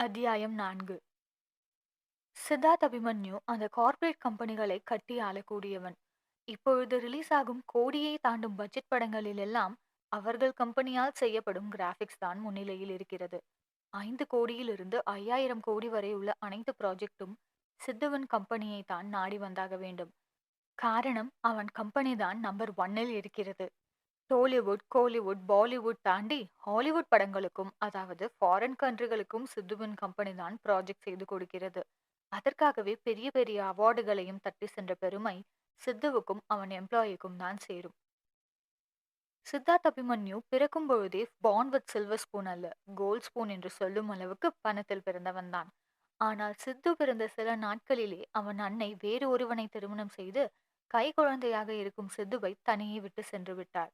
அத்தியாயம் நான்கு. சித்தார்த் அபிமன்யு அந்த கார்ப்பரேட் கம்பெனிகளை கட்டி ஆளக்கூடியவன். இப்பொழுது ரிலீஸ் ஆகும் கோடியை தாண்டும் பட்ஜெட் படங்களில் எல்லாம் அவர்கள் கம்பெனியால் செய்யப்படும் கிராபிக்ஸ் தான் முன்னிலையில் இருக்கிறது. ஐந்து கோடியிலிருந்து ஐயாயிரம் கோடி வரை உள்ள அனைத்து ப்ராஜெக்டும் சித்துவன் கம்பெனியை தான் நாடி வந்தாக வேண்டும். காரணம் அவன் கம்பெனி தான் நம்பர் ஒன்னில் இருக்கிறது. டோலிவுட் கோலிவுட் பாலிவுட் தாண்டி ஹாலிவுட் படங்களுக்கும் அதாவது ஃபாரின் கண்ட்ரிகளுக்கும் சித்துவின் கம்பெனி தான் ப்ராஜெக்ட் செய்து கொடுக்கிறது. அதற்காகவே பெரிய பெரிய அவார்டுகளையும் தட்டி சென்ற பெருமை சித்துவுக்கும் அவன் எம்ப்ளாயிக்கும் தான் சேரும். சித்தார்த் அபிமன்யு பிறக்கும் பொழுதே பான் வித் சில்வர் ஸ்பூன் அல்ல கோல்ட் ஸ்பூன் என்று சொல்லும் அளவுக்கு பணத்தில் பிறந்தவன் தான். ஆனால் சித்து பிறந்த சில நாட்களிலே அவன் அன்னை வேறு ஒருவனை திருமணம் செய்து கை குழந்தையாக இருக்கும் சித்துவை தனியே விட்டு சென்று விட்டார்.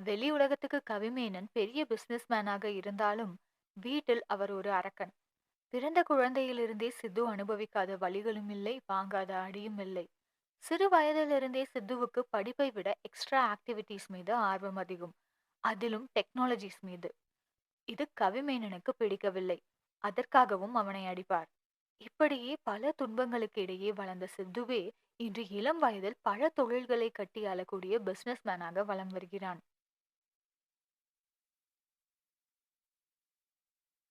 வெளி உலகத்துக்கு கவிமேனன் பெரிய பிசினஸ்மேனாக இருந்தாலும் வீட்டில் அவர் ஒரு அரக்கன். பிறந்த குழந்தையிலிருந்தே சித்து அனுபவிக்காத வழிகளும் இல்லை வாங்காத அடியும் இல்லை. சிறு வயதிலிருந்தே சித்துவுக்கு படிப்பை விட எக்ஸ்ட்ரா ஆக்டிவிட்டீஸ் மீது ஆர்வம் அதிகம். அதிலும் டெக்னாலஜிஸ் மீது. இது கவிமேனனுக்கு பிடிக்கவில்லை. அதற்காகவும் அவனை அடிப்பார். இப்படியே பல துன்பங்களுக்கு இடையே வளர்ந்த சித்துவே இன்று இளம் வயதில் பல தொழில்களை கட்டி ஆளக்கூடிய பிசினஸ் மேனாக வலம் வருகிறான்.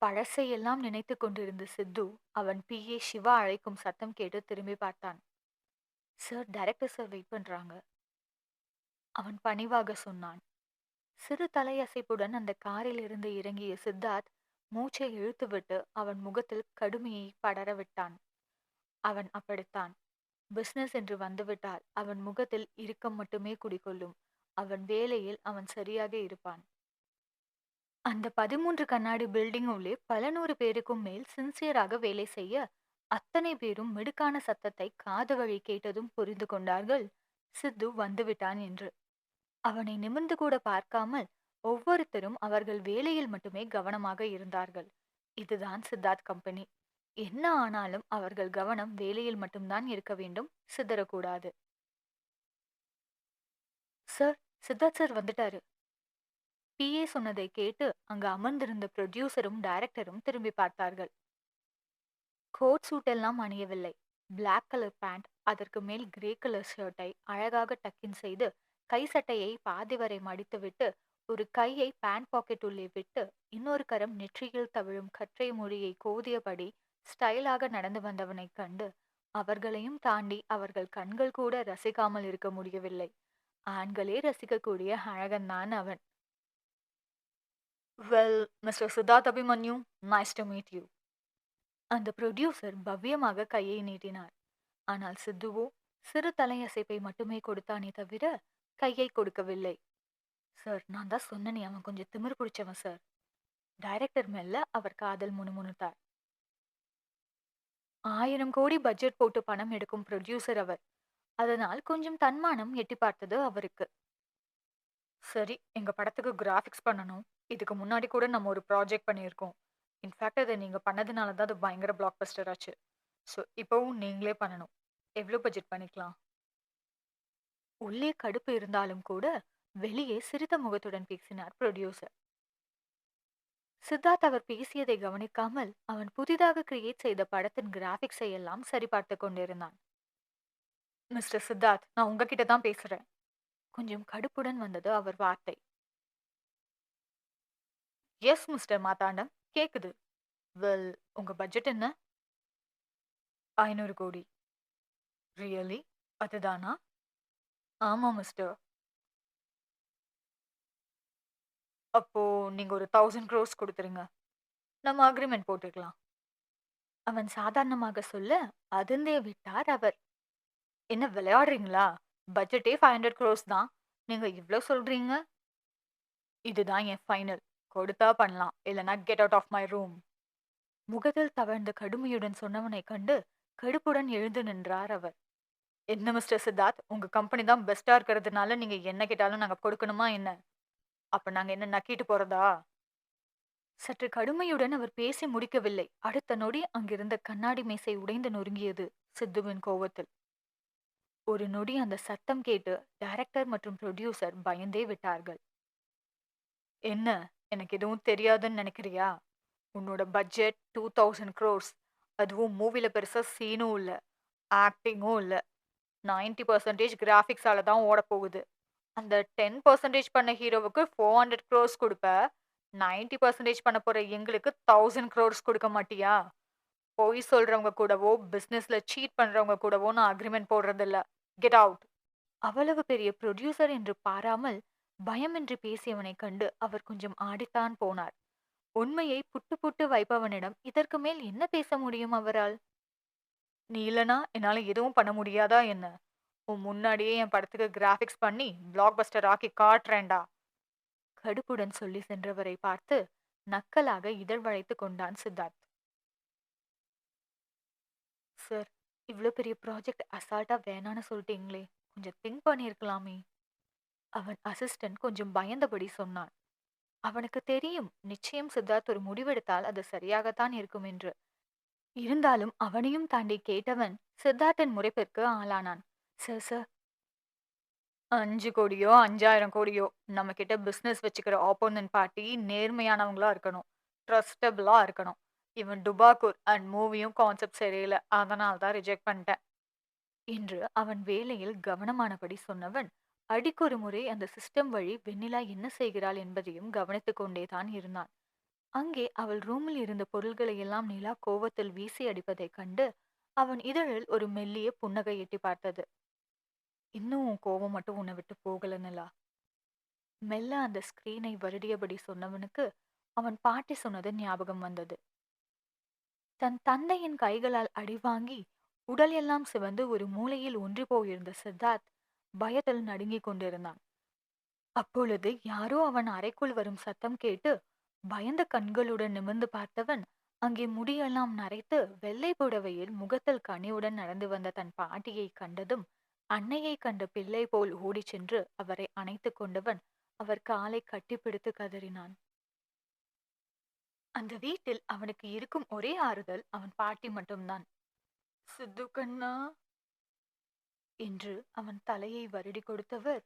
பழசையெல்லாம் நினைத்து கொண்டிருந்த சித்து அவன் பி ஏ சிவா அழைக்கும் சத்தம் கேட்டு திரும்பி பார்த்தான். சார் டைரக்டர் சார் வெயிட் பண்றாங்க. அவன் பணிவாக சொன்னான். சிறு தலையசைப்புடன் அந்த காரில் இருந்து இறங்கிய சித்தார்த் மூச்சை இழுத்துவிட்டு அவன் முகத்தில் கடுமையை படர விட்டான். அவன் அப்படித்தான். பிசினஸ் என்று வந்துவிட்டால் அவன் முகத்தில் இறுக்கம் மட்டுமே குடிகொள்ளும். அவன் வேலையில் அவன் சரியாக இருப்பான். அந்த பதிமூன்று கண்ணாடி பில்டிங் உள்ளே பல நூறு பேருக்கும் மேல் சின்சியராக வேலை செய்ய அத்தனை பேரும் மிடுக்கான சத்தத்தை காது வழி கேட்டதும் புரிந்து கொண்டார்கள். சித்து வந்துவிட்டான் என்று. அவனை நிமிர்ந்து கூட பார்க்காமல் ஒவ்வொருத்தரும் அவர்கள் வேலையில் மட்டுமே கவனமாக இருந்தார்கள். இதுதான் சித்தார்த் கம்பெனி. என்ன ஆனாலும் அவர்கள் கவனம் வேலையில் மட்டும்தான் இருக்க வேண்டும். சிதறக்கூடாது. சார் சித்தார்த் சார் வந்துட்டாரு. பிஏ சொன்னதை கேட்டு அங்கு அமர்ந்திருந்த ப்ரொடியூசரும் டைரக்டரும் திரும்பி பார்த்தார்கள். கோட் சூட் எல்லாம் அணியவில்லை. பிளாக் கலர் பேண்ட் அதற்கு மேல் கிரே கலர் ஷர்ட்டை அழகாக டக்கின் செய்து கை சட்டையை பாதி வரை மடித்துவிட்டு ஒரு கையை பேண்ட் பாக்கெட் உள்ளே விட்டு இன்னொரு கரம் நெற்றியில் தவிழும் கற்றை மொழியை கோதியபடி ஸ்டைலாக நடந்து வந்தவனைக் கண்டு அவர்களையும் தாண்டி அவர்கள் கண்கள் கூட ரசிக்காமல் இருக்க முடியவில்லை. ஆண்களே ரசிக்கக்கூடிய அழகன்தான் அவன். Well mister Siddharth Abhimanyu nice to meet you அந்த ப்ரொடியூசர் பவ்யமாக கையை நீட்டினார் ஆனால் சித்துவோ சிறு தலையசைப்பை மட்டுமே கொடுத்தானே தவிர கையை கொடுக்கவில்லை சார் நான் தான் சொன்னனே அவன் கொஞ்சம் திமிர் பிடிச்சவன் சார் டைரக்டர் மெல்ல அவர் காதல் முணுமுணுத்தார் ஆயிரம் கோடி பட்ஜெட் போட்டு பணம் எடுக்கும் ப்ரொடியூசர் அவர் அதனால் கொஞ்சம் தன்மானம் எட்டி பார்த்தது அவருக்கு சரி எங்க படத்துக்கு கிராஃபிக்ஸ் பண்ணணும் இதுக்கு முன்னாடி கூட நம்ம ஒரு ப்ராஜெக்ட் பண்ணியிருக்கோம். இன்ஃபேக்ட் அதை நீங்கள் பண்ணதுனால தான் அது பயங்கர பிளாக் பஸ்டர் ஆச்சு. ஸோ இப்போவும் நீங்களே பண்ணணும். எவ்வளோ பட்ஜெட் பண்ணிக்கலாம்? உள்ளே கடுப்பு இருந்தாலும் கூட வெளியே சிரித்த முகத்துடன் பேசினார் ப்ரொடியூசர் சித்தார்த் அவர் பேசியதை கவனிக்காமல் அவன் புதிதாக கிரியேட் செய்த படத்தின் கிராஃபிக்ஸை எல்லாம் சரிபார்த்து கொண்டிருந்தான். மிஸ்டர் சித்தார்த் நான் உங்ககிட்ட தான் பேசுறேன். கொஞ்சம் கடுப்புடன் வந்தது அவர் வார்த்தை. எஸ் மிஸ்டர் மாதாண்டம் கேக்குது. வெல் உங்க பட்ஜெட் என்ன? ஐநூறு கோடி. ரியலி அதுதானா? ஆமா மிஸ்டர் அப்போ நீங்க ஒரு தௌசண்ட் க்ரோஸ் கொடுத்துருங்க. நம்ம அக்ரிமெண்ட் போட்டுக்கலாம். அவன் சாதாரணமாக சொல்ல அதிர்ந்தே விட்டார் அவர். என்ன விளையாடுறீங்களா? பட்ஜெட்டே ஃபைவ் ஹண்ட்ரட் க்ரோஸ் தான். நீங்க இவ்வளோ சொல்றீங்க? இதுதான் என் ஃபைனல் கொடுத்தா பண்ணலாம். இல்லைனா get out of my room முகத்தில் தவழ்ந்த கடுமையுடன் சொன்னவனை கண்டு கடுப்புடன் எழுந்து நின்றார் அவர். என்ன மிஸ்டர் சித்தார்த்? உங்க கம்பெனி தான் பெஸ்டா இருக்கிறதுனால நீங்க என்ன கேட்டாலும் நாங்க கொடுக்கணுமா என்ன? அப்ப நாங்க என்ன நக்கிட்டு போறதா? சற்று கடுமையுடன் அவர் பேசி முடிக்கவில்லை. அடுத்த நொடி அங்கிருந்த கண்ணாடி மேசை உடைந்து நொறுங்கியது சித்துவின் கோவத்தில் ஒரு நொடி அந்த சத்தம் கேட்டு டைரக்டர் மற்றும் ப்ரொடியூசர் பயந்தே விட்டார்கள். என்ன? எனக்கு எதுவும் தெரியாதுன்னு நினைக்கிறியா? உன்னோட பட்ஜெட் டூ தௌசண்ட் க்ரோர்ஸ் அதுவும் மூவில பெருசா சீனும் இல்ல. ஆக்டிங்கும் இல்ல. நைன்டி பர்சன்டேஜ் கிராஃபிக்ஸால தான் ஓட போகுது. அந்த டென் பர்சன்டேஜ் பண்ண ஹீரோவுக்கு ஃபோர் ஹண்ட்ரட் க்ரோர்ஸ் கொடுப்ப. நைன்டி பர்சன்டேஜ் பண்ண போற எங்களுக்கு தௌசண்ட் க்ரோர்ஸ் கொடுக்க மாட்டியா? பொய் சொல்றவங்க கூடவோ பிசினஸ்ல சீட் பண்றவங்க கூடவோ நான் அக்ரிமெண்ட் போடுறதில்ல. கெட் அவுட் அவ்வளவு பெரிய ப்ரொடியூசர் என்று பாராமல் பயமின்றி பேசியவனைக் கண்டு அவர் கொஞ்சம் ஆடித்தான் போனார். உண்மையை புட்டு புட்டு வைப்பவனிடம் இதற்கு மேல் என்ன பேச முடியும் அவரால்? நீ இல்லனா என்னால எதுவும் பண்ண முடியாதா என்ன? உன் முன்னாடியே என் படத்துக்கு கிராஃபிக்ஸ் பண்ணி பிளாக் பஸ்டர் ஆக்கி காட்டுறேன்டா. கடுப்புடன் சொல்லி சென்றவரை பார்த்து நக்கலாக இதழ் வளைத்து கொண்டான் சித்தார்த். சார் இவ்வளோ பெரிய ப்ராஜெக்ட் அசால்ட்டா வேணான்னு சொல்லிட்டீங்களே கொஞ்சம் திங்க் பண்ணியிருக்கலாமே. அவன் அசிஸ்டன்ட் கொஞ்சம் பயந்தபடி சொன்னான். அவனுக்கு தெரியும் நிச்சயம் சித்தார்த் ஒரு முடிவெடுத்தால் அது சரியாகத்தான் இருக்கும் என்று. இருந்தாலும் அவனையும் தாண்டி கேட்டவன் சித்தார்த்தின் முறைப்பிற்கு ஆளானான். சார் சார் அஞ்சு கோடியோ அஞ்சாயிரம் கோடியோ நம்ம கிட்ட பிஸ்னஸ் வச்சுக்கிற ஆப்போனன்ட் பார்ட்டி நேர்மையானவங்களா இருக்கணும் ட்ரஸ்டபிளா இருக்கணும். இவன் டுபாக்கூர் அண்ட் மூவியும் கான்செப்ட் சரியில்லை அதனால தான் ரிஜெக்ட் பண்ணிட்டேன் என்று அவன் வேலையில் கவனமானபடி சொன்னவன் அடிக்கொரு முறை அந்த சிஸ்டம் வழி வெண்ணிலா என்ன செய்கிறாள் என்பதையும் கவனித்து கொண்டே தான் இருந்தான். அங்கே அவள் ரூமில் இருந்த பொருள்களை எல்லாம் நிலா கோவத்தில் வீசி அடிப்பதைக் கண்டு அவன் இதழில் ஒரு மெல்லிய புன்னகை எட்டி பார்த்தது. இன்னும் உன் கோவம் மட்டும் உன்னை விட்டு போகல நிலா. மெல்ல அந்த ஸ்கிரீனை வருடியபடி சொன்னவனுக்கு அவன் பாட்டி சொன்னது ஞாபகம் வந்தது. தன் தந்தையின் கைகளால் அடிவாங்கி உடல் எல்லாம் சிவந்து ஒரு மூலையில் ஒன்றி போயிருந்த சித்தார்த் பயத்தில் நடுங்கிக் கொண்டிருந்தான். அப்பொழுது யாரோ அவன் அறைக்குள் வரும் சத்தம் கேட்டு பயந்த கண்களுடன் நிமிர்ந்து பார்த்தவன் அங்கே முடியெல்லாம் நரைத்து வெள்ளை புடவையில் முகத்தில் கனிவுடன் நடந்து வந்த தன் பாட்டியை கண்டதும் அன்னையை கண்ட பிள்ளை போல் ஓடிச் சென்று அவரை அணைத்துக் கொண்டவன் அவர் காலை கட்டிப்பிடித்து கதறினான். அந்த வீட்டில் அவனுக்கு இருக்கும் ஒரே ஆறுதல் அவன் பாட்டி மட்டும்தான். சித்து கண்ணா என்று அவன் தலையை வருடி கொடுத்தவர்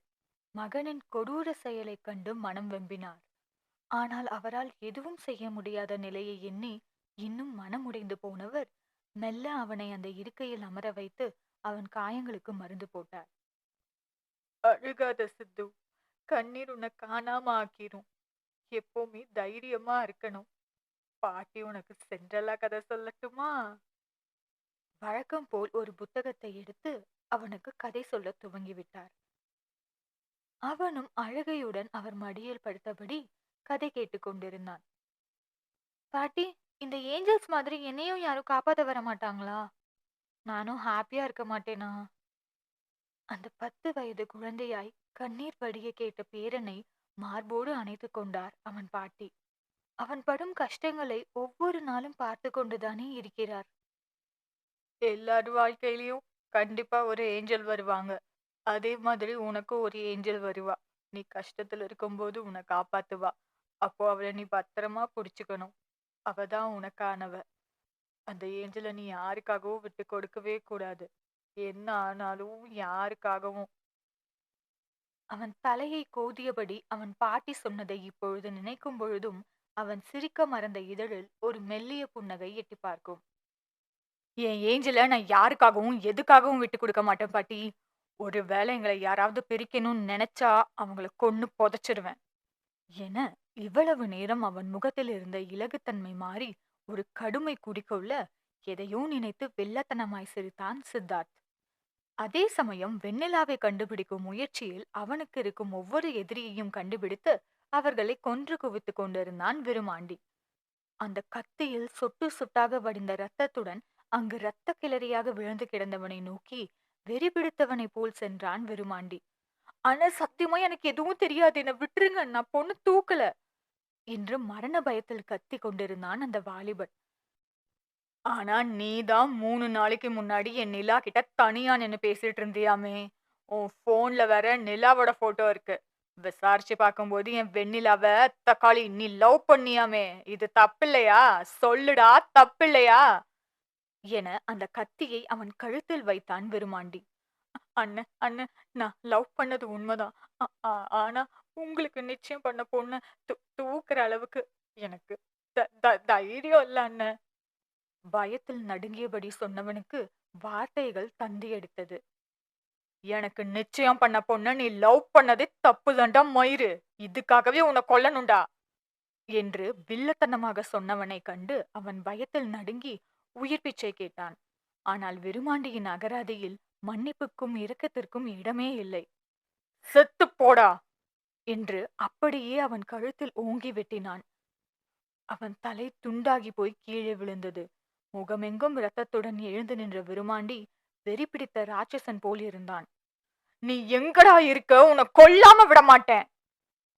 மகனின் கொடூர செயலைக் கண்டு மனம் வெம்பினார். ஆனால் அவரால் எதுவும் செய்ய முடியாத நிலையை எண்ணி இன்னும் மனமுடைந்து போனவர் மெல்ல அவனை அந்த இருக்கையில் அமர வைத்து அவன் காயங்களுக்கு மருந்து போட்டார். அழுகாத சித்து கண்ணீர் உன்னை காணாம ஆக்கிரும் எப்பவுமே தைரியமா இருக்கணும். பாட்டி உனக்கு சென்றலா கதை சொல்லட்டுமா? வழக்கம் போல் ஒரு புத்தகத்தை எடுத்து அவனுக்கு கதை சொல்ல துவங்கிவிட்டார். அவனும் அழுகையுடன் அவர் மடியில் படுத்தபடி கதை கேட்டுக்கொண்டிருந்தான் பாட்டி இந்த ஏஞ்சல்ஸ் மாதிரி என்னையும் யாரும் காப்பாற்ற வர மாட்டாங்களா? நானும் ஹாப்பியா இருக்க மாட்டேனா? அந்த பத்து வயது குழந்தையாய் கண்ணீர் வடிய கேட்ட பேரனை மார்போடு அணைத்து கொண்டார் அவன் பாட்டி. அவன் படும் கஷ்டங்களை ஒவ்வொரு நாளும் பார்த்து கொண்டுதானே இருக்கிறார். எல்லார் வாழ்க்கையிலயும் கண்டிப்பா ஒரு ஏஞ்சல் வருவாங்க. அதே மாதிரி உனக்கும் ஒரு ஏஞ்சல் வருவா. நீ கஷ்டத்துல இருக்கும்போது உன்னை காப்பாத்துவா. அப்போ அவளை நீ பத்திரமா புடிச்சுக்கணும். அவதான் உனக்கானவ. அந்த ஏஞ்சலை நீ யாருக்காகவும் விட்டு கொடுக்கவே கூடாது. என்ன ஆனாலும் யாருக்காகவும். அவன் தலையை கோதியபடி அவன் பாட்டி சொன்னதை இப்பொழுது நினைக்கும் பொழுதும் அவன் சிரிக்க மறந்த இதழில் ஒரு மெல்லிய புன்னகை எட்டி பார்க்கும். என் ஏஞ்சல நான் யாருக்காகவும் எதுக்காகவும் விட்டு கொடுக்க மாட்டேன் பாட்டி. ஒருவேளை எங்களை யாராவது பிரிக்கணும்னு நினைச்சா அவங்கள கொன்னு புதைச்சிருவேன். என இவ்வளவு நேரம் அவன் முகத்தில் இருந்த இலகுத்தன்மை மாறி ஒரு கடுமை குடிக்கொள்ள எதையோ நினைத்து வெள்ளத்தனமாய் சிரித்தான் சித்தார்த். அதே சமயம் வெண்ணிலாவை கண்டுபிடிக்கும் முயற்சியில் அவனுக்கு இருக்கும் ஒவ்வொரு எதிரியையும் கண்டுபிடித்து அவர்களை கொன்று குவித்து கொண்டிருந்தான் விருமாண்டி அந்த கத்தியில் சொட்டு சொட்டாக வடிந்த இரத்தத்துடன் அங்கு இரத்த கிளறியாக விழுந்து கிடந்தவனை நோக்கி வெறி பிடித்தவனை போல் சென்றான் விருமாண்டி ஆனா சத்தியமா எனக்கு எதுவும் தெரியாது. என்ன விட்டுருங்க. நான் பொண்ணு தூக்கல. என்று மரண பயத்தில் கத்தி கொண்டிருந்தான் அந்த வாலிபன். ஆனா நீதான் மூணு நாளைக்கு முன்னாடி என் நிலா கிட்ட தனியா நின்னு பேசிட்டு இருந்தியாமே. உன் போன்ல வேற நிலாவோட போட்டோ இருக்கு. விசாரிச்சு பார்க்கும்போது என் வெண்ணிலாவ தக்காளி நீ லவ் பண்ணியாமே. இது தப்பில்லையா? சொல்லுடா தப்பில்லையா? என அந்த கத்தியை அவன் கழுத்தில் வைத்தான் விருமாண்டி அண்ணன் அண்ணன் நான் லவ் பண்ணது உண்மைதான். ஆ- ஆனா உங்களுக்கு நிச்சயம் பண்ண பொண்ணு தூக்குற அளவுக்கு எனக்கு த- த- தைரியம் இல்ல அண்ணன் பயத்தில் நடுங்கியபடி சொன்னவனுக்கு வார்த்தைகள் தந்தி எடுத்தது. எனக்கு நிச்சயம் பண்ண பொண்ண நீ லவ் பண்ணதே தப்புதான்டா மயிறு. இதுக்காகவே உன்னை கொல்லணும்டா. என்று வில்லத்தனமாக சொன்னவனை கண்டு அவன் பயத்தில் நடுங்கி உயிர் பிச்சை கேட்டான். ஆனால் விருமாண்டியின் அகராதியில் மன்னிப்புக்கும் இரக்கத்திற்கும் இடமே இல்லை. செத்து போடா! என்று அப்படியே அவன் கழுத்தில் ஓங்கி வெட்டினான். அவன் தலை துண்டாகி போய் கீழே விழுந்தது. முகமெங்கும் இரத்தத்துடன் எழுந்து நின்ற விருமாண்டி வெறி பிடித்த ராட்சசன் போல் இருந்தான். நீ எங்கடா இருக்க? உன்னை கொல்லாம விட மாட்டேன்!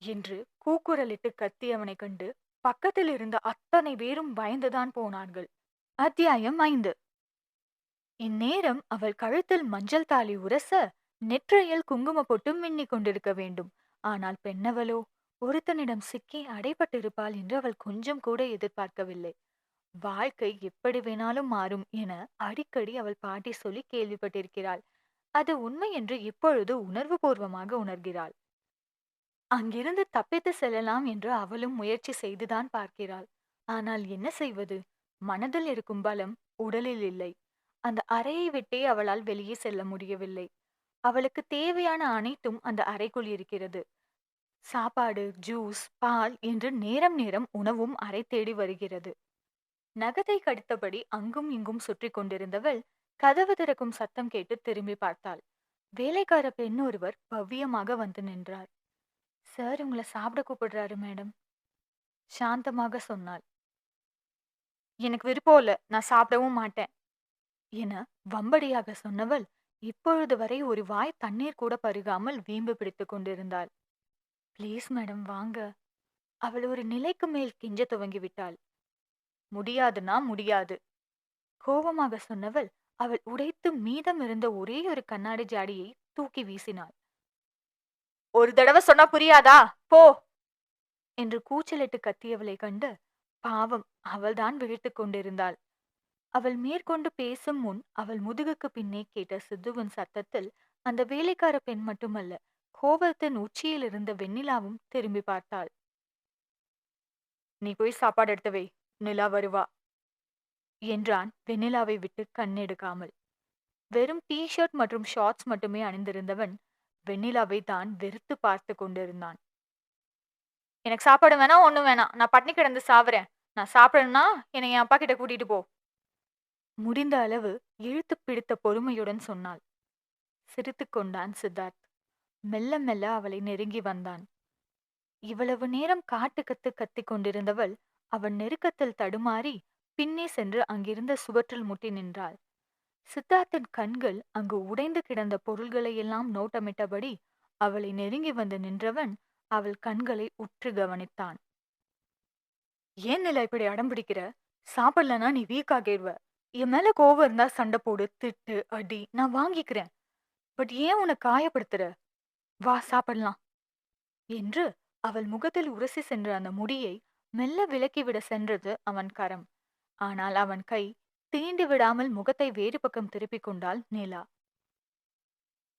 என்று கூக்குரலிட்டு கத்தியவனைக் கண்டு பக்கத்தில் இருந்த அத்தனை பேரும் பயந்துதான் போனார்கள். அத்தியாயம் ஐந்து. இந்நேரம் அவள் கழுத்தில் மஞ்சள் தாலி உரச நெற்றையில் குங்கும பொட்டு மின்னிக் கொண்டிருக்க வேண்டும். ஆனால் பெண்ணவளோ ஒருத்தனிடம் சிக்கி அடைபட்டிருப்பாள் என்று அவள் கொஞ்சம் கூட எதிர்பார்க்கவில்லை. வாழ்க்கை எப்படி வேணாலும் மாறும் என அடிக்கடி அவள் பாட்டி சொல்லி கேள்விப்பட்டிருக்கிறாள். அது உண்மை என்று இப்பொழுது உணர்வுபூர்வமாக உணர்கிறாள். அங்கிருந்து தப்பித்து செல்லலாம் என்று அவளும் முயற்சி செய்துதான் பார்க்கிறாள். ஆனால் என்ன செய்வது? மனதில் இருக்கும் பலம் உடலில் இல்லை. அந்த அறையை விட்டே அவளால் வெளியே செல்ல முடியவில்லை. அவளுக்கு தேவையான அனைத்தும் அந்த அறைக்குள் இருக்கிறது. சாப்பாடு ஜூஸ் பால் என்று நேரம் நேரம் உணவும் அறை தேடி வருகிறது. நகத்தை கடித்தபடி அங்கும் இங்கும் சுற்றி கொண்டிருந்தவள் கதவு திறக்கும் சத்தம் கேட்டு திரும்பி பார்த்தாள். வேலைக்கார பெண் ஒருவர் பவ்யமாக வந்து நின்றார். சார் உங்களை சாப்பிட கூப்பிடுறாரு மேடம் சாந்தமாக சொன்னாள். எனக்கு விருப்பம் இல்ல. நான் சாப்பிடவும் மாட்டேன். என வம்படியாக சொன்னவள் இப்பொழுது வரை ஒரு வாய் தண்ணீர் கூட பருகாமல் வீம்பு பிடித்துக் கொண்டிருந்தாள். ப்ளீஸ் மேடம் வாங்க. அவள் ஒரு நிலைக்கு மேல் கெஞ்ச துவங்கி விட்டாள் முடியாதுன்னா முடியாது. கோபமாக சொன்னவள் அவள் உடைத்து மீதம் இருந்த ஒரே ஒரு கண்ணாடி ஜாடியை தூக்கி வீசினாள். ஒரு தடவை சொன்னா புரியாதா? போ! என்று கூச்சலிட்டு கத்தியவளை கண்டு பாவம் அவள்தான் விழித்துக் கொண்டிருந்தாள். அவள் மேற்கொண்டு பேசும் முன் அவள் முதுகுக்கு பின்னே கேட்ட சித்துவின் சத்தத்தில் அந்த வேலைக்கார பெண் மட்டுமல்ல கோவலத்தின் உச்சியில் இருந்த வெண்ணிலாவும் திரும்பி பார்த்தாள். நீ போய் சாப்பாடு எடுத்து வை நிலா வருவா என்றான் வெண்ணிலாவை விட்டு கண்ணெடுக்காமல். வெறும் டி ஷர்ட் மற்றும் ஷார்ட்ஸ் மட்டுமே அணிந்திருந்தவன் வெண்ணிலாவை தான் வெறுத்து பார்த்து கொண்டிருந்தான். எனக்கு சாப்பாடு வேணாம் ஒண்ணும் வேணாம் நான் பட்னி கிடந்து சாவுறேன். நான் சாப்பிடணும்னா என்னை என் அப்பா கிட்ட கூட்டிட்டு போ. முடிந்த அளவு இழுத்து பிடித்த பொறுமையுடன் சொன்னாள். சிரித்துக் கொண்டான் சித்தார்த். மெல்ல மெல்ல அவளை நெருங்கி வந்தான். இவ்வளவு நேரம் காட்டு கத்து கத்திக் கொண்டிருந்தவள் அவன் நெருக்கத்தில் தடுமாறி பின்னே சென்று அங்கிருந்த சுவற்றில் முட்டி நின்றாள். சித்தார்த்தின் கண்கள் அங்கு உடைந்து கிடந்த பொருள்களையெல்லாம் நோட்டமிட்டபடி அவளை நெருங்கி வந்து நின்றவன் அவள் கண்களை உற்று கவனித்தான். ஏன் நில இப்படி அடம் பிடிக்கிற? சாப்பிடலனா நீ வீக் ஆகிடுவ என் மேல கோவம் இருந்தா சண்டை போடு திட்டு அடி நான் வாங்கிக்கிறேன். பட் ஏன் உன்னை காயப்படுத்துற? வா சாப்பிடலாம். என்று அவள் முகத்தில் உரசி சென்ற அந்த முடியை மெல்ல விலக்கிவிட சென்றது அவன் கரம். ஆனால் அவன் கை தீண்டி விடாமல் முகத்தை வேறு பக்கம் திருப்பிக் கொண்டாள் நிலா.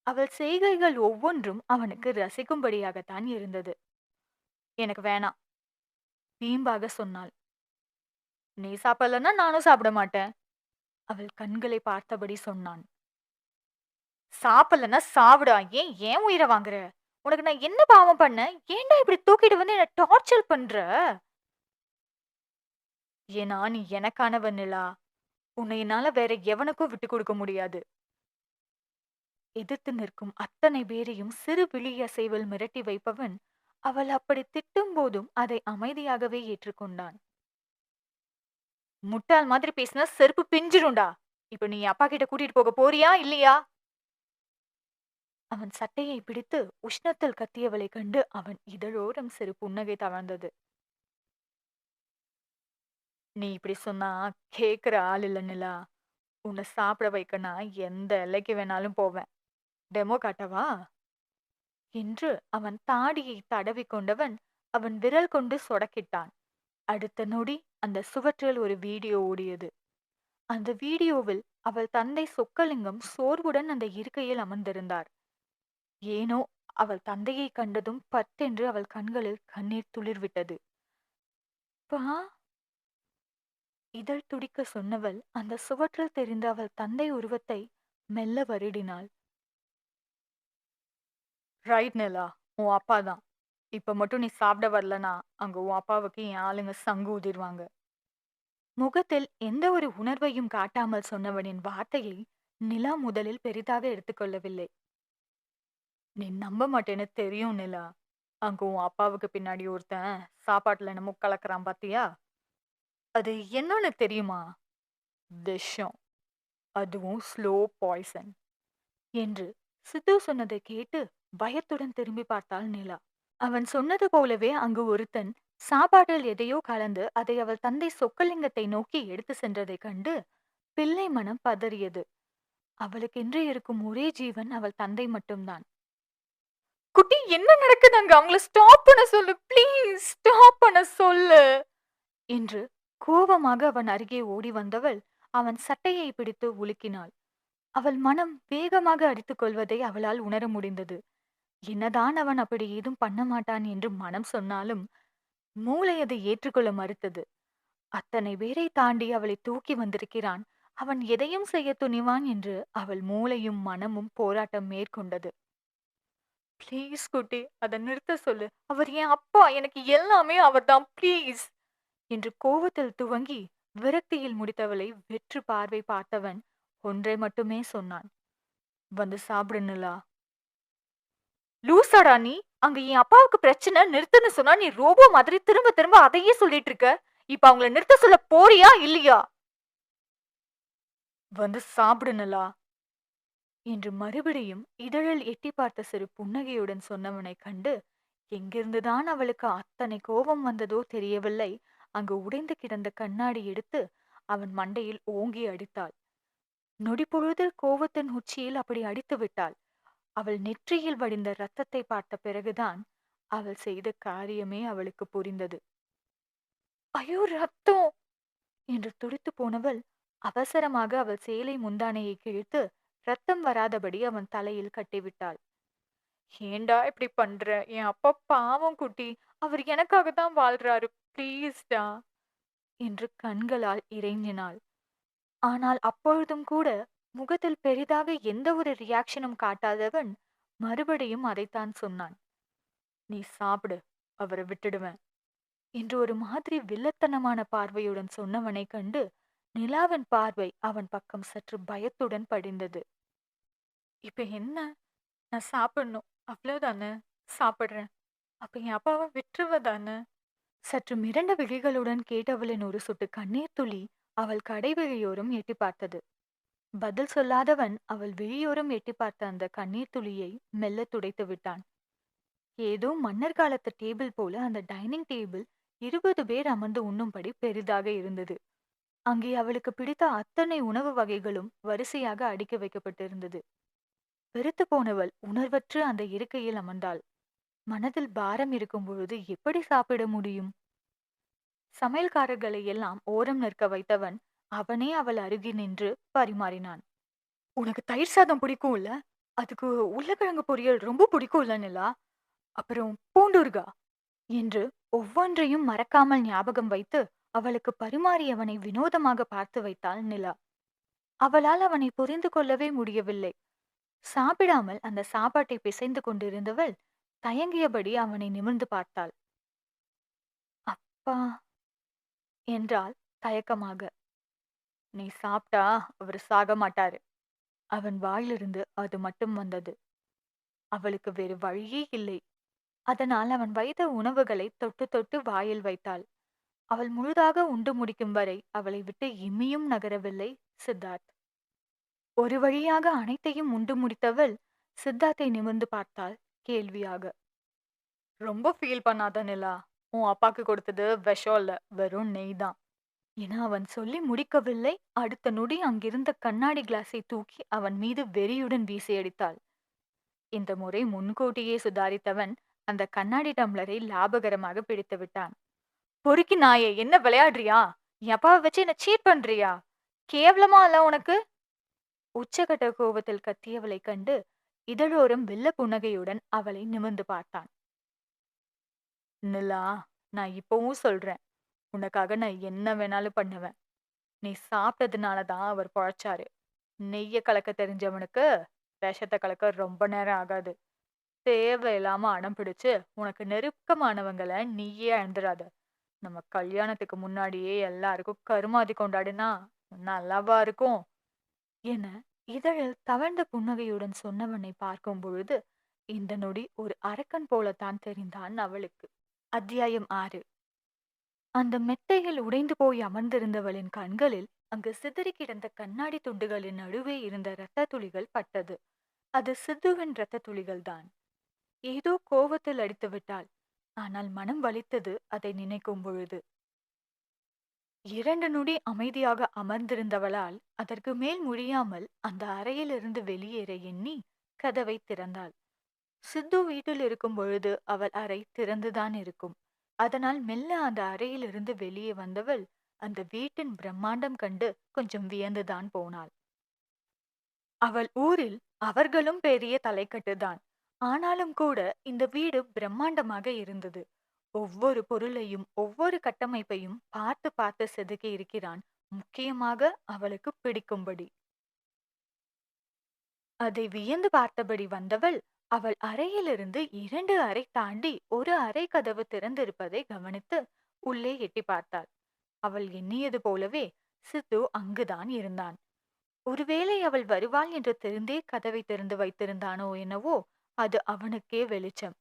அவள் செய்கைகள் ஒவ்வொன்றும் அவனுக்கு ரசிக்கும்படியாகத்தான் இருந்தது. எனக்கு வேணாம் வீம்பாக சொன்னாள். நீ சாப்பிடலன்னா நானும் சாப்பிட மாட்டேன் அவள் கண்களை பார்த்தபடி சொன்னான். சாப்பிடலன்னா சாப்பிடா ஏன் ஏன் உயிரை வாங்குற? உனக்கு நான் என்ன பாவம் பண்ணேன் ஏன்டா இப்படி தூக்கிட்டு வந்து என்ன டார்ச்சர் பண்ற? ஏன்னா நீ எனக்கானவன் நிலா. உன்னை என்னால வேற எவனுக்கும் விட்டு கொடுக்க முடியாது. எதிர்த்து நிற்கும் அத்தனை பேரையும் சிறு விழியசைவில் மிரட்டி வைப்பவன் அவள் அப்படி திட்டும் போதும் அதை அமைதியாகவே ஏற்றுக்கொண்டான். முட்டாள் மாதிரி பேசினா செருப்பு பிஞ்சிரும்டா இப்ப நீ அப்பா கிட்ட கூட்டிட்டு போக போறியா இல்லையா? அவன் சட்டையை பிடித்து உஷ்ணத்தில் கத்தியவளை கண்டு அவன் இதழோரம் சிறு புன்னகை தவழ்ந்தது நீ இப்படி சொன்னா கேக்குற ஆள் இல்ல நிலா. உன்னை சாப்பிட வைக்கனா எந்த எல்லைக்கு வேணாலும் போவேன். டெமோ காட்டவா? என்று அவன் தாடியை தடவி கொண்டவன் அவன் விரல் கொண்டு சொடக்கிட்டான். அடுத்த நொடி அந்த சுவற்றில் ஒரு வீடியோ ஓடியது. அந்த வீடியோவில் அவள் தந்தை சொக்கலிங்கம் சோர்வுடன் அந்த இருக்கையில் அமர்ந்திருந்தார். ஏனோ அவள் தந்தையை கண்டதும் பத்தென்று அவள் கண்களில் கண்ணீர் துளிர்விட்டது. பா? இதழ் துடிக்க சொன்னவள் அந்த சுவற்றில் தெரிந்த அவள் தந்தை உருவத்தை மெல்ல வருடினாள். ரைட் நிலா உன் அப்பா தான். இப்போ மட்டும் நீ சாப்பிட வரலனா அங்கே உன் அப்பாவுக்கு என் ஆளுங்க சங்கு ஊதிருவாங்க முகத்தில் எந்த ஒரு உணர்வையும் காட்டாமல் சொன்னவனின் வார்த்தையை நிலா முதலில் பெரிதாக எடுத்துக்கொள்ளவில்லை நீ நம்ப மாட்டேன்னு தெரியும் நிலா. அங்க உன் அப்பாவுக்கு பின்னாடி ஒருத்தன் சாப்பாட்டுல என்னமோ கலக்குறான் பாத்தியா? அது என்னன்னு தெரியுமா? விஷம். அதுவும் ஸ்லோ பாய்சன் என்று சித்து சொன்னதை கேட்டு பயத்துடன் திரும்பி பார்த்தாள் நிலா. அவன் சொன்னது போலவே அங்கு ஒருத்தன் சாப்பாட்டில் எதையோ கலந்து அதை அவள் தந்தை சொக்கலிங்கத்தை நோக்கி எடுத்து சென்றதைக் கண்டு பிள்ளை மனம் பதறியது. அவளுக்கென்று இருக்கும் ஒரே ஜீவன் அவள் தந்தை மட்டும்தான். குட்டி என்ன நடக்குது அங்க? அவங்கள ஸ்டாப் பண்ண சொல்லு ப்ளீஸ் ஸ்டாப் பண்ண சொல்லு என்று கோபமாக அவன் அருகே ஓடி வந்தவள் அவன் சட்டையை பிடித்து உலுக்கினாள். அவள் மனம் வேகமாக அடித்துக் கொள்வதை அவளால் உணர முடிந்தது. என்னதான் அவன் அப்படி ஏதும் பண்ண மாட்டான் என்று மனம் சொன்னாலும் மூளை அதை ஏற்றுக்கொள்ள மறுத்தது. அத்தனை பேரை தாண்டி அவளை தூக்கி வந்திருக்கிறான். அவன் எதையும் செய்ய துணிவான் என்று அவள் மூளையும் மனமும் போராட்டம் மேற்கொண்டது. ப்ளீஸ் குட்டி அதை நிறுத்த சொல்லு. அவர் என் அப்பா. எனக்கு எல்லாமே அவர்தான். ப்ளீஸ் என்று கோவத்தில் துவங்கி விரக்தியில் முடித்தவளை வெற்று பார்வை பார்த்தவன் ஒன்றை மட்டுமே சொன்னான். வந்து சாப்பிடுனுலா லூசாடா நீ அங்க என் அப்பாவுக்கு பிரச்சனை நிறுத்துன்னு சொன்னா நீ ரோபோ மாதிரி திரும்ப திரும்ப அதையே சொல்லிட்டு இருக்க. இப்ப அவங்கள நிறுத்த சொல்ல போறியா இல்லையா? வந்து சாப்பிடுனலா என்று மறுபடியும் இதழில் எட்டி பார்த்த சிறு புன்னகையுடன் சொன்னவனைக் கண்டு எங்கிருந்துதான் அவளுக்கு அத்தனை கோபம் வந்ததோ தெரியவில்லை. அங்கு உடைந்து கிடந்த கண்ணாடி எடுத்து அவன் மண்டையில் ஓங்கி அடித்தாள். நொடிப்பொழுதில் கோபத்தின் உச்சியில் அப்படி அடித்து விட்டாள். அவள் நெற்றியில் வடிந்த ரத்தத்தை பார்த்த பிறகுதான் அவள் செய்த காரியமே அவளுக்கு புரிந்தது. ஐயோ ரத்தம்! என்று துடித்து போனவள் அவசரமாக அவள் சேலை முந்தானையை கிழித்து ரத்தம் வராதபடி அவன் தலையில் கட்டிவிட்டாள். ஏண்டா இப்படி பண்ற? என் அப்பா பாவம் குட்டி. அவர் எனக்காக தான் வாழ்றாரு. ப்ளீஸ்டா! என்று கண்களால் இறைஞ்சினாள். ஆனால் அப்பொழுதும் கூட முகத்தில் பெரிதாக எந்த ஒரு ரியாக்ஷனும் காட்டாதவன் மறுபடியும் அதைத்தான் சொன்னான். நீ சாப்பிடு அவரை விட்டுடுவேன் என்று ஒரு மாதிரி வில்லத்தனமான பார்வையுடன் சொன்னவனை கண்டு நிலாவின் பார்வை அவன் பக்கம் சற்று பயத்துடன் படிந்தது. இப்ப என்ன? நான் சாப்பிடணும். அவ்வளவுதானே? சாப்பிடுறேன். அப்ப என் அப்பாவை விட்டுருவதானே? சற்று மிரண்ட விழிகளுடன் கேட்டவளின் ஒரு சொட்டு கண்ணீர் துளி அவள் கடை எட்டி பார்த்தது. பதில் சொல்லாதவன் அவள் விழியோரம் எட்டி பார்த்த அந்த கண்ணீர் துளியை மெல்ல துடைத்து விட்டான். ஏதோ மன்னர் காலத்து டேபிள் போல அந்த டைனிங் டேபிள் இருபது பேர் அமர்ந்து உண்ணும்படி பெரிதாக இருந்தது. அங்கே அவளுக்கு பிடித்த அத்தனை உணவு வகைகளும் வரிசையாக அடுக்கி வைக்கப்பட்டிருந்தது. வெறுத்து போனவள் உணர்வற்று அந்த இருக்கையில் அமர்ந்தாள். மனதில் பாரம் இருக்கும் பொழுது எப்படி சாப்பிட முடியும்? சமையல்காரர்களை எல்லாம் ஓரம் நிற்க வைத்தவன் அவனே அவள் அருகே நின்று பரிமாறினான். உனக்கு தயிர் சாதம் பிடிக்கும் இல்ல அதுக்கு உருளைக்கிழங்கு பொரியல் ரொம்ப பிடிக்கும் இல்ல நிலா? அப்புறம் பூண்டூர்கா? என்று ஒவ்வொன்றையும் மறக்காமல் ஞாபகம் வைத்து அவளுக்கு பரிமாறியவனை வினோதமாக பார்த்து வைத்தாள் நிலா. அவளால் அவனை புரிந்து கொள்ளவே முடியவில்லை. சாப்பிடாமல் அந்த சாப்பாட்டை பிசைந்து கொண்டிருந்தவள் தயங்கியபடி அவனை நிமிர்ந்து பார்த்தாள். அப்பா என்றாள் தயக்கமாக. நீ சாப்பிட்டா அவர் சாக மாட்டாரு. அவன் வாயிலிருந்து அது மட்டும் வந்தது. அவளுக்கு வேறு வழியே இல்லை. அதனால் அவன் வைத்த உணவுகளை தொட்டு தொட்டு வாயில் வைத்தாள். அவள் முழுதாக உண்டு முடிக்கும் வரை அவளை விட்டு இம்மியும் நகரவில்லை சித்தார்த். ஒரு வழியாக அனைத்தையும் உண்டு முடித்தவள் சித்தார்த்தை நிமிர்ந்து பார்த்தாள் கேள்வியாக. ரொம்ப ஃபீல் பண்ணாத நிலா. உன் அப்பாக்கு கொடுத்தது விஷம் இல்ல. வெறும் நெய் தான். என அவன் சொல்லி முடிக்கவில்லை. அடுத்த நொடி அங்கிருந்த கண்ணாடி கிளாஸை தூக்கி அவன் மீது வெறியுடன் வீசியடித்தாள் இந்த முறை முன்கூட்டியே சுதாரித்தவன் அந்த கண்ணாடி டம்ளரை லாபகரமாக பிடித்து விட்டான். பொறுக்கி நாயே என்ன விளையாடுறியா? என் அப்பாவை வச்சு என்ன சீட் பண்றியா? கேவலமா இல்ல உனக்கு? உச்சகட்ட கோபத்தில் கத்தியவளை கண்டு இதழோரம் வெள்ள புன்னகையுடன் அவளை நிமிர்ந்து பார்த்தான். நிலா நான் இப்பவும் சொல்றேன். உனக்காக நான் என்ன வேணாலும் பண்ணுவேன். நீ சாப்பிட்டதுனால தான் அவர் பொழைச்சாரு. நெய்ய கலக்க தெரிஞ்சவனுக்கு விஷத்தை கலக்க ரொம்ப நேரம் ஆகாது. தேவையில்லாம அடம் பிடிச்சு உனக்கு நெருக்கமானவங்கள நீயே அழுந்துடாத நம்ம கல்யாணத்துக்கு முன்னாடியே எல்லாருக்கும் கருமாதி கொண்டாடினா நல்லாவா இருக்கும்? என இதழில் தவழ்ந்த புன்னகையுடன் சொன்னவனை பார்க்கும் பொழுது இந்த நொடி ஒரு அரக்கன் போலத்தான் தெரிந்தான் அவளுக்கு. அத்தியாயம் ஆறு. அந்த மெத்தையில் உடைந்து போய் அமர்ந்திருந்தவளின் கண்களில் அங்கு சிதறி கிடந்த கண்ணாடி துண்டுகளின் நடுவே இருந்த இரத்த துளிகள் பட்டது. அது சித்துவின் இரத்த துளிகள்தான் ஏதோ கோவத்தில் அடித்து விட்டாள். ஆனால் மனம் வலித்தது அதை நினைக்கும் பொழுது. இரண்டு நொடி அமைதியாக அமர்ந்திருந்தவளால் அதற்கு மேல் முடியாமல் அந்த அறையிலிருந்து வெளியேற எண்ணி கதவை திறந்தாள். சித்து வீட்டில் இருக்கும் பொழுது அவள் அறை திறந்துதான் இருக்கும். அதனால் மெல்ல அந்த அறையிலிருந்து வெளியே வந்தவள் அந்த வீட்டின் பிரம்மாண்டம் கண்டு கொஞ்சம் வியந்துதான் போனாள். அவள் ஊரில் அவர்களும் பெரிய தலைக்கட்டுதான். ஆனாலும் கூட இந்த வீடு பிரம்மாண்டமாக இருந்தது. ஒவ்வொரு பொருளையும் ஒவ்வொரு கட்டமைப்பையும் பார்த்து பார்த்து செதுக்கி இருக்கிறான். முக்கியமாக அவளுக்கு பிடிக்கும்படி. அதை வியந்து பார்த்தபடி வந்தவள் அவள் அறையிலிருந்து இரண்டு அறை தாண்டி ஒரு அறை கதவு திறந்திருப்பதை கவனித்து உள்ளே எட்டி பார்த்தாள். அவள் எண்ணியது போலவே சித்து அங்குதான் இருந்தான். ஒருவேளை அவள் வருவாள் என்று தெரிந்தே கதவை திறந்து வைத்திருந்தானோ என்னவோ அது அவனுக்கே வெளிச்சம்.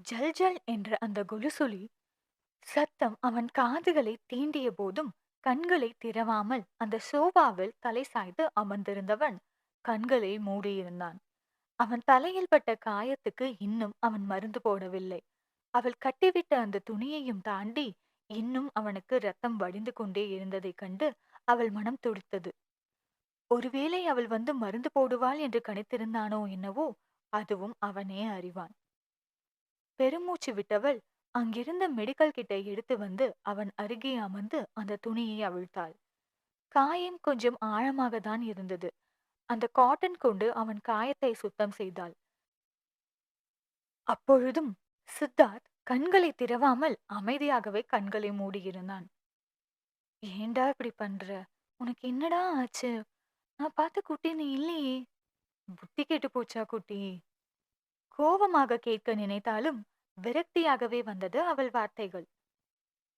ஜல் ஜல் என்ற அந்த குலுசுலி சத்தம் அவன் காதுகளை தீண்டிய போதும் கண்களை திறவாமல் அந்த சோபாவில் தலை சாய்த்து அமர்ந்திருந்தவன் கண்களை மூடியிருந்தான். அவன் தலையில் பட்ட காயத்துக்கு இன்னும் அவன் மருந்து போடவில்லை. அவள் கட்டிவிட்ட அந்த துணியையும் தாண்டி இன்னும் அவனுக்கு ரத்தம் வடிந்து கொண்டே இருந்ததைக் கண்டு அவள் மனம் துடித்தது. ஒருவேளை அவள் வந்து மருந்து போடுவாள் என்று கணித்திருந்தானோ என்னவோ அதுவும் அவனே அறிவான் பெருமூச்சு விட்டவள் அங்கிருந்த மெடிக்கல் கிட்டை எடுத்து வந்து அவன் அருகே அமர்ந்து அந்த துணியை அவிழ்த்தாள். காயம் கொஞ்சம் ஆழமாக தான் இருந்தது. அந்த காட்டன் கொண்டு அவன் காயத்தை சுத்தம் செய்தாள். அப்பொழுதும் சித்தார்த் கண்களை திறவாமல் அமைதியாகவே கண்களை மூடியிருந்தான். ஏண்டா இப்படி பண்ற? உனக்கு என்னடா ஆச்சு? நான் பார்த்த குட்டி நீ இல்லையே. புத்தி கெட்டு போச்சா குட்டி? கோபமாக கேட்க நினைத்தாலும் விரக்தியாகவே வந்தது அவள் வார்த்தைகள்.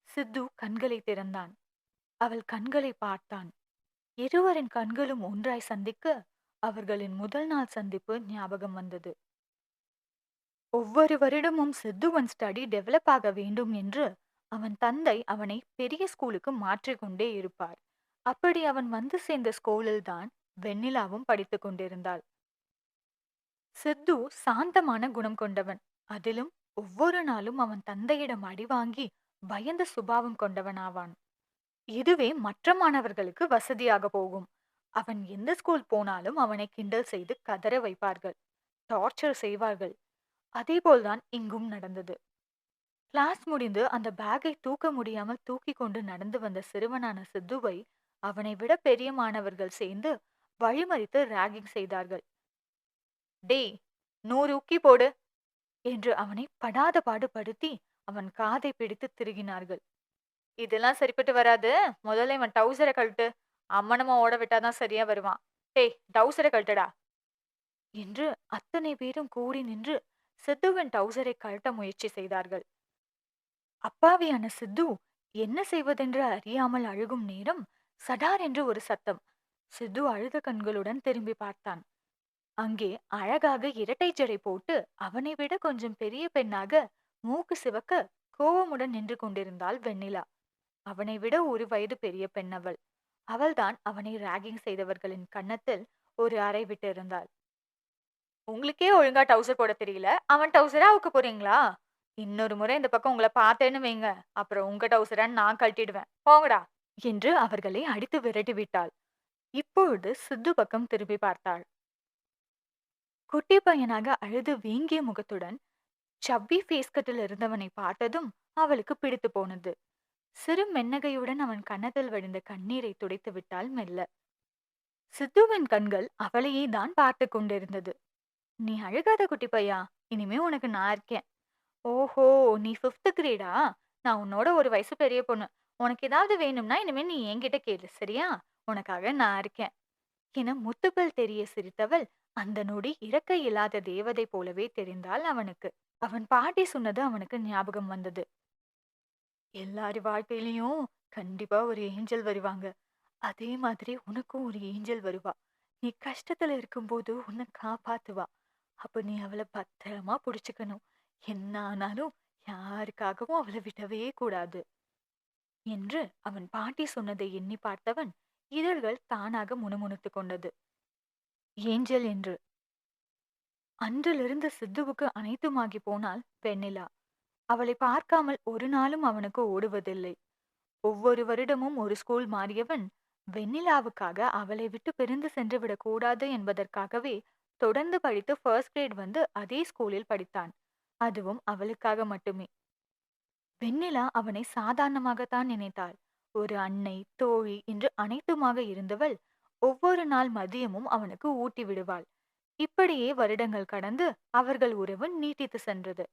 சித்து கண்களை திறந்தான். அவள் கண்களை பார்த்தான். இருவரின் கண்களும் ஒன்றாய் சந்திக்க அவர்களின் முதல் நாள் சந்திப்பு ஞாபகம் வந்தது. ஒவ்வொரு வருடமும் சித்துவன் ஸ்டடி டெவலப் ஆக வேண்டும் என்று அவன் தந்தை அவனை பெரிய ஸ்கூலுக்கு மாற்றிக்கொண்டே இருப்பார். அப்படி அவன் வந்து சேர்ந்த ஸ்கூலில் தான் வெண்ணிலாவும் படித்துக் கொண்டிருந்தாள். சித்து சாந்தமான குணம் கொண்டவன். அதிலும் ஒவ்வொரு நாளும் அவன் தந்தையிடம் அடி வாங்கி பயந்த சுபாவம் கொண்டவனாவான். இதுவே மற்ற மாணவர்களுக்கு வசதியாக போகும். அவன் எந்த ஸ்கூல் போனாலும் அவனை கிண்டல் செய்து கதற வைப்பார்கள். டார்ச்சர் செய்வார்கள். அதேபோல்தான் இங்கும் நடந்தது. கிளாஸ் முடிந்து அந்த பேக்கை தூக்க முடியாமல் தூக்கி கொண்டு நடந்து வந்த சிறுவனான சித்துவை அவனை விட பெரிய மாணவர்கள் சேர்ந்து வழிமறித்து ராகிங் செய்தார்கள். டேய் நூறு உக்கி போடு என்று அவனை படாத பாடுபடுத்தி அவன் காதை பிடித்து திருகினார்கள். இதெல்லாம் சரிப்பட்டு வராது. முதல்ல இவன் டவுசரை கழட்டு. அம்மனமா ஓட விட்டாதான் சரியா வருவான். டேய் டவுசரை கழட்டுடா. என்று அத்தனை பேரும் கூடி நின்று சித்துவின் டவுசரை கழட்ட முயற்சி செய்தார்கள். அப்பாவியான சித்து என்ன செய்வதென்று அறியாமல் அழுகும் நேரம் சடார் என்று ஒரு சத்தம். சித்து அழுத கண்களுடன் திரும்பி பார்த்தான். அங்கே அழகாக இரட்டை ஜடை போட்டு அவனை விட கொஞ்சம் பெரிய பெண்ணாக மூக்கு சிவக்க கோவமுடன் நின்று கொண்டிருந்தாள் வெண்ணிலா. அவனை விட ஒரு வயது பெரிய பெண் அவள் அவள்தான் அவனை ராகிங் செய்தவர்களின் கன்னத்தில் ஒரு அறை விட்டு இருந்தாள் உங்களுக்கே ஒழுங்கா டவுசர் போட தெரியல? அவன் டவுசரா அவுக்க போறீங்களா? இன்னொரு முறை இந்த பக்கம் உங்களை பார்த்தேன்னு வைங்க. அப்புறம் உங்க டவுசரான்னு நான் கழட்டிடுவேன். போங்கடா. என்று அவர்களை அடித்து விரட்டி விட்டாள். இப்பொழுது சித்து பக்கம் திரும்பி பார்த்தாள். குட்டி பையனாக அழுது வீங்கிய முகத்துடன் சப்பி ஃபேஸ்கட்டில் இருந்தவனை பார்த்ததும் அவளுக்கு பிடித்து போனது. சிறு மென்னகையுடன் அவன் கன்னத்தில் வடிந்த கண்ணீரை துடைத்து விட்டாள் மெல்ல. சித்துவின் கண்கள் அவளையே தான் பார்த்து கொண்டிருந்தது. நீ அழுகாத குட்டி பையா இனிமே உனக்கு நான் இருக்கேன். ஓஹோ நீ ஃபிஃப்த் கிரேடா நான் உன்னோட ஒரு வயசு பெரிய பொண்ணு. உனக்கு ஏதாவது வேணும்னா இனிமே நீ என்கிட்ட கேளு சரியா? உனக்காக நான் இருக்கேன். என முத்துப்பல் தெரிய சிரித்தவள் அந்த நொடி இறக்க இல்லாத தேவதை போலவே தெரிந்தாள் அவனுக்கு. அவன் பாட்டி சொன்னது அவனுக்கு ஞாபகம் வந்தது. எல்லார் வாழ்க்கையிலயும் கண்டிப்பா ஒரு ஏஞ்சல் வருவாங்க. அதே மாதிரி உனக்கும் ஒரு ஏஞ்சல் வருவா. நீ கஷ்டத்துல இருக்கும்போது உன்னை காப்பாத்துவா. அப்ப நீ அவளை பத்திரமா புடிச்சுக்கணும். என்ன ஆனாலும் யாருக்காகவும் அவளை விடவே கூடாது. என்று அவன் பாட்டி சொன்னதை எண்ணி பார்த்தவன் இதழ்கள் தானாக முணுமுணுத்துக் கொண்டது. ஏஞ்சல் என்று. அன்றிலிருந்து சித்துவுக்கு அனைத்துமாகி போனாள் வெண்ணிலா அவளை பார்க்காமல் ஒரு நாளும் அவனுக்கு ஓடுவதில்லை. ஒவ்வொரு வருடமும் ஒரு ஸ்கூல் மாறியவன் வெண்ணிலாவுக்காக அவளை விட்டு பிரிந்து சென்று விடக்கூடாது என்பதற்காகவே தொடர்ந்து படித்து ஃபர்ஸ்ட் கிரேட் வந்து அதே ஸ்கூலில் படித்தான். அதுவும் அவளுக்காக மட்டுமே. வெண்ணிலா அவனை சாதாரணமாகத்தான் நினைத்தாள். ஒரு அன்னை தோழி என்று அனைத்துமாக இருந்தவள் ஒவ்வொரு நாள் மதியமும் அவனுக்கு ஊட்டி விடுவாள். இப்படியே வருடங்கள் கடந்து அவர்கள் உறவு நீட்டித்து சென்றது.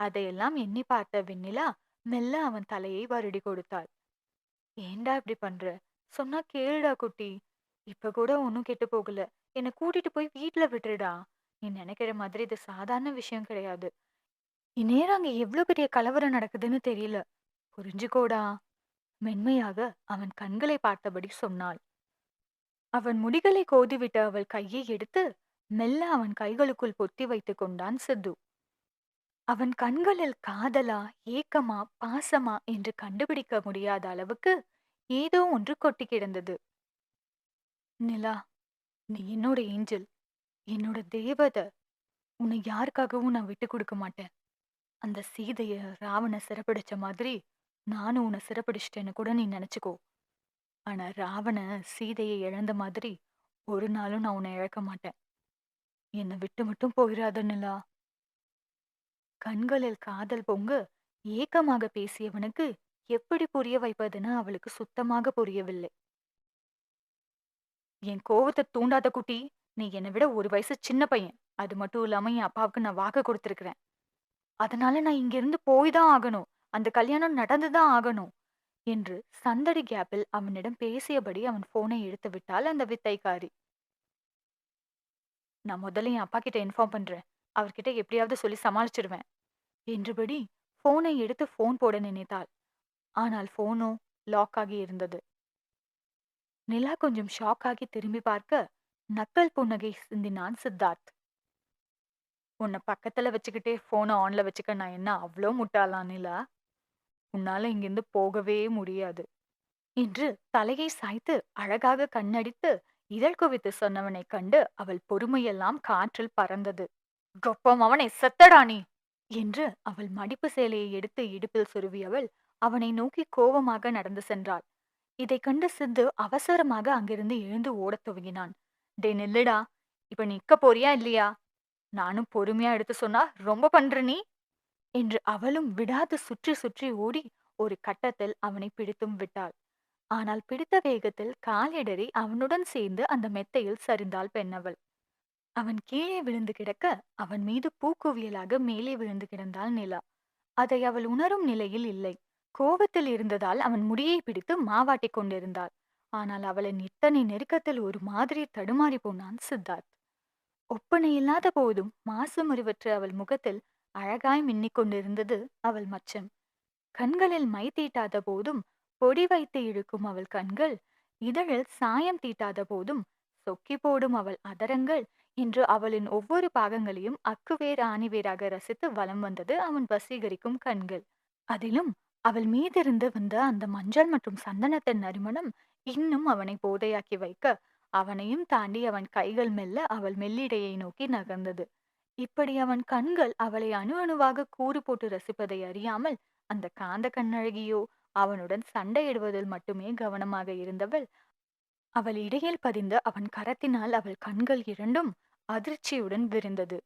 அதையெல்லாம் எண்ணி பார்த்த வெண்ணிலா மெல்ல அவன் தலையை வருடி கொடுத்தாள். ஏண்டா இப்படி பண்ற? சொன்னா கேளுடா குட்டி. இப்ப கூட ஒன்னும் கெட்டு போகல. என்னை கூட்டிட்டு போய் வீட்டுல விட்டுடா நீ நினைக்கிற மாதிரி இது சாதாரண விஷயம் கிடையாது. இந்நேரம் அங்க எவ்வளவு பெரிய கலவரம் நடக்குதுன்னு தெரியல. புரிஞ்சுக்கோடா. மென்மையாக அவன் கண்களை பார்த்தபடி சொன்னாள். அவன் முடிகளை கோதிவிட்ட அவள் கையை எடுத்து மெல்ல அவன் கைகளுக்குள் பொத்தி வைத்துக் கொண்டான் சித்து. அவன் கண்களில் காதலா ஏக்கமா பாசமா என்று கண்டுபிடிக்க முடியாத அளவுக்கு ஏதோ ஒன்று கொட்டி கிடந்தது. நிலா நீ என்னோட ஏஞ்சல். என்னோட தேவதை. உன்னை யாருக்காகவும் நான் விட்டு கொடுக்க மாட்டேன். அந்த சீதைய ராவண சிறப்பிடிச்ச மாதிரி நானும் உன்னை சிறப்பிடிச்சிட்டேன்னு கூட நீ நினைச்சுக்கோ. ஆனா ராவண சீதையை இழந்த மாதிரி ஒரு நாளும் நான் உன்னை இழக்க மாட்டேன். என்னை விட்டு மட்டும் போயிடாத நிலா. கண்களில் காதல் பொங்க ஏக்கமாக பேசியவனுக்கு எப்படி புரிய வைப்பதுன்னு அவளுக்கு சுத்தமாக புரியவில்லை. என் கோவத்தை தூண்டாத குட்டி நீ என்னை விட ஒரு வயசு சின்ன பையன். அது மட்டும் இல்லாம என் அப்பாவுக்கு நான் வாக்கு கொடுத்திருக்கிறேன். அதனால நான் இங்கிருந்து போய் தான் ஆகணும். அந்த கல்யாணம் நடந்துதான் ஆகணும். என்று சந்தடி கேப்பில் அவனிடம் பேசியபடி அவன் போனை எடுத்து விட்டாள் அந்த வித்தைக்காரி. நான் முதல்ல என் அப்பா கிட்ட இன்ஃபார்ம் பண்றேன். அவர்கிட்ட எப்படியாவது சொல்லி சமாளிச்சிடுவேன் என்றபடி போனை எடுத்து போன் போட நினைத்தாள். ஆனால் போனோ லாக் ஆகி இருந்தது. நிலா கொஞ்சம் ஷாக் ஆகி திரும்பி பார்க்க நக்கல் புன்னகை சிந்தினான் சித்தார்த். உன்னை பக்கத்துல வச்சுக்கிட்டே போனை ஆன்ல வச்சுக்க நான் என்ன அவ்வளோ முட்டாளா நிலா? உன்னால இங்கிருந்து போகவே முடியாது. என்று தலையை சாய்த்து அழகாக கண்ணடித்து இதழ் குவித்து சொன்னவனைக் கண்டு அவள் பொறுமையெல்லாம் காற்றில் பறந்தது. கொப்பம் அவனை செத்தடானி நீ! என்று அவள் மடிப்பு சேலையை எடுத்து இடுப்பில் சொருவியவள் அவனை நோக்கி கோபமாக நடந்து சென்றாள். இதைக் கண்டு சித்து அவசரமாக அங்கிருந்து எழுந்து ஓடத் துவங்கினான். டே நில்லுடா. இப்ப நிக்க போறியா இல்லையா? நானும் பொறுமையா எடுத்து சொன்னா ரொம்ப பண்ற நீ? என்று அவளும் விடாது சுற்றி சுற்றி ஓடி ஒரு கட்டத்தில் அவனை பிடித்தும் விட்டாள். ஆனால் பிடித்த வேகத்தில் காலிடறி அவனுடன் சேர்ந்து அந்த மெத்தையில் சரிந்தாள் பெண்ணவள். அவன் கீழே விழுந்து கிடக்க அவன் மீது பூக்குவியலாக மேலே விழுந்து கிடந்தாள் நிலா. அதை அவள் உணரும் நிலையில் இல்லை. கோபத்தில் இருந்ததால் அவன் முடியை பிடித்து மாவாட்டிக் கொண்டிருந்தாள். ஆனால் அவளின் இத்தனை நெருக்கத்தில் ஒரு மாதிரி தடுமாறி போனான் சித்தார்த். ஒப்பனை இல்லாத போதும் மாசு மறிவற்ற அவள் முகத்தில் அழகாய் மின்னிக் கொண்டிருந்தது அவள் மச்சம் கண்களில் மை தீட்டாத போதும் பொடி வைத்து இழுக்கும் அவள் கண்கள் இதழில் சாயம் தீட்டாத போதும் சொக்கி போடும் அவள் அதரங்கள் என்று அவளின் ஒவ்வொரு பாகங்களையும் அக்குவேர் ஆணிவேராக ரசித்து வலம் வந்தது அவன் வசீகரிக்கும் கண்கள். அதிலும் அவள் மீதிருந்து வந்த அந்த மஞ்சள் மற்றும் சந்தனத்தின் நறுமணம் இன்னும் அவனை போதையாக்கி வைக்க அவனையும் தாண்டி அவன் கைகள் மெல்ல அவள் மெல்லிடையை நோக்கி நகர்ந்தது. இப்படி அவன் கண்கள் அவளை அணு அணுவாக கூறு போட்டு ரசிப்பதை அறியாமல் அந்த காந்த கண்ணழகியோ அவனுடன் சண்டையிடுவதில் மட்டுமே கவனமாக இருந்தவள் அவள் இடையில் பதிந்த அவன் கரத்தினால் அவள் கண்கள் இரண்டும் அதிர்ச்சியுடன் விரிந்தது.